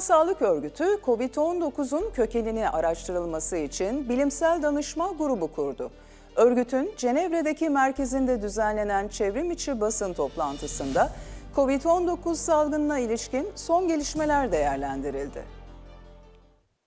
Sağlık Örgütü, COVID-19'un kökenini araştırılması için bilimsel danışma grubu kurdu. Örgütün Cenevre'deki merkezinde düzenlenen çevrim içi basın toplantısında COVID-19 salgınına ilişkin son gelişmeler değerlendirildi.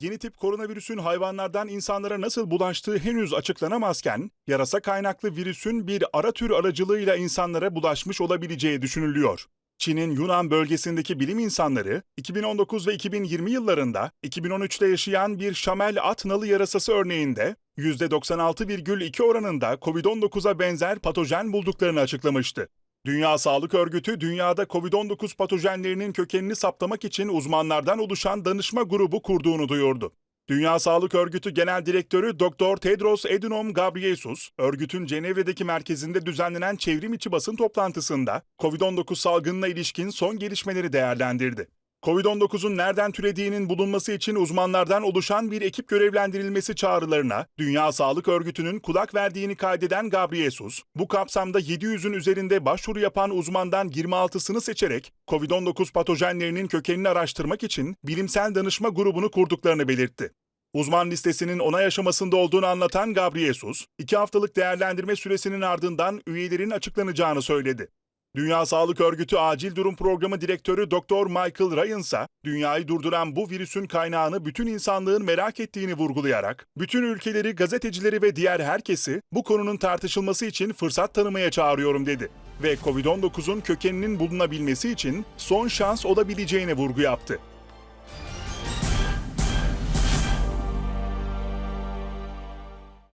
Yeni tip koronavirüsün hayvanlardan insanlara nasıl bulaştığı henüz açıklanamazken, yarasa kaynaklı virüsün bir ara tür aracılığıyla insanlara bulaşmış olabileceği düşünülüyor. Çin'in Yunan bölgesindeki bilim insanları, 2019 ve 2020 yıllarında 2013'te yaşayan bir şamel at nalı yarasası örneğinde %96,2 oranında COVID-19'a benzer patojen bulduklarını açıklamıştı. Dünya Sağlık Örgütü, dünyada COVID-19 patojenlerinin kökenini saptamak için uzmanlardan oluşan danışma grubu kurduğunu duyurdu. Dünya Sağlık Örgütü Genel Direktörü Dr. Tedros Adhanom Ghebreyesus, örgütün Cenevre'deki merkezinde düzenlenen çevrim içi basın toplantısında COVID-19 salgınına ilişkin son gelişmeleri değerlendirdi. Covid-19'un nereden türediğinin bulunması için uzmanlardan oluşan bir ekip görevlendirilmesi çağrılarına Dünya Sağlık Örgütü'nün kulak verdiğini kaydeden Ghebreyesus, bu kapsamda 700'ün üzerinde başvuru yapan uzmandan 26'sını seçerek Covid-19 patojenlerinin kökenini araştırmak için bilimsel danışma grubunu kurduklarını belirtti. Uzman listesinin onay aşamasında olduğunu anlatan Ghebreyesus, iki haftalık değerlendirme süresinin ardından üyelerin açıklanacağını söyledi. Dünya Sağlık Örgütü Acil Durum Programı Direktörü Dr. Michael Ryan ise dünyayı durduran bu virüsün kaynağını bütün insanlığın merak ettiğini vurgulayarak bütün ülkeleri, gazetecileri ve diğer herkesi bu konunun tartışılması için fırsat tanımaya çağırıyorum dedi ve COVID-19'un kökeninin bulunabilmesi için son şans olabileceğine vurgu yaptı.